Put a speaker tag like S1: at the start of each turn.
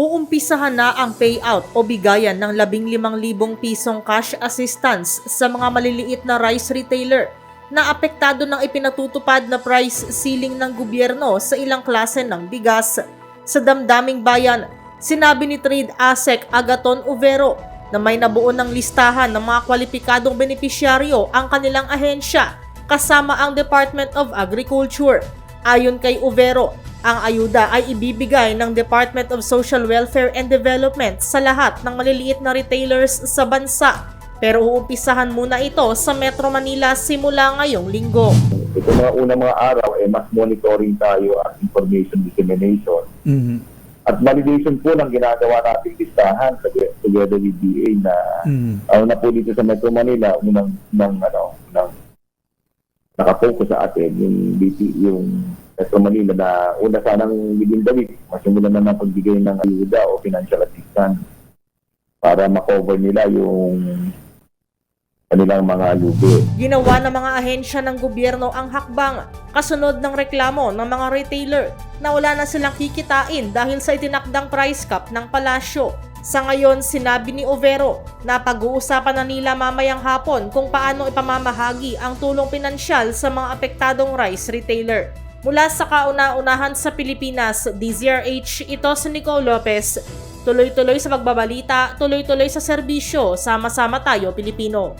S1: Uumpisahan na ang payout o bigayan ng 15,000 pisong cash assistance sa mga maliliit na rice retailer na apektado ng ipinatutupad na price ceiling ng gobyerno sa ilang klase ng bigas. Sa damdaming bayan, sinabi ni Trade ASEC Agaton Uvero na may nabuo ng listahan ng mga kwalipikadong benepisyaryo ang kanilang ahensya kasama ang Department of Agriculture. Ayon kay Uvero, ang ayuda ay ibibigay ng Department of Social Welfare and Development sa lahat ng maliliit na retailers sa bansa. Pero uumpisahan muna ito sa Metro Manila simula ngayong linggo.
S2: Ito mga unang mga araw, eh, mas monitoring tayo at information dissemination.
S3: Mhm.
S2: At validation po ng ginagawa nating listahan toge- together with DA na
S3: Mhm.
S2: ano na po dito sa Metro Manila, unang, unang ano, unang nakapokus sa atin, yung BP, yung Metro Manila na una sanang within the week, masimulan na ng pagbigay ng ayuda o financial assistance para makover nila yung kanilang mga lugi.
S1: Ginawa ng mga ahensya ng gobyerno ang hakbang kasunod ng reklamo ng mga retailer na wala na silang kikitain dahil sa itinakdang price cap ng palasyo. Sa ngayon, sinabi ni Overo na pag-uusapan na nila mamayang hapon kung paano ipamamahagi ang tulong pinansyal sa mga apektadong rice retailer. Mula sa kauna-unahan sa Pilipinas, DZRH, ito si Nicole Lopez. Tuloy-tuloy sa pagbabalita, tuloy-tuloy sa serbisyo, sama-sama tayo Pilipino.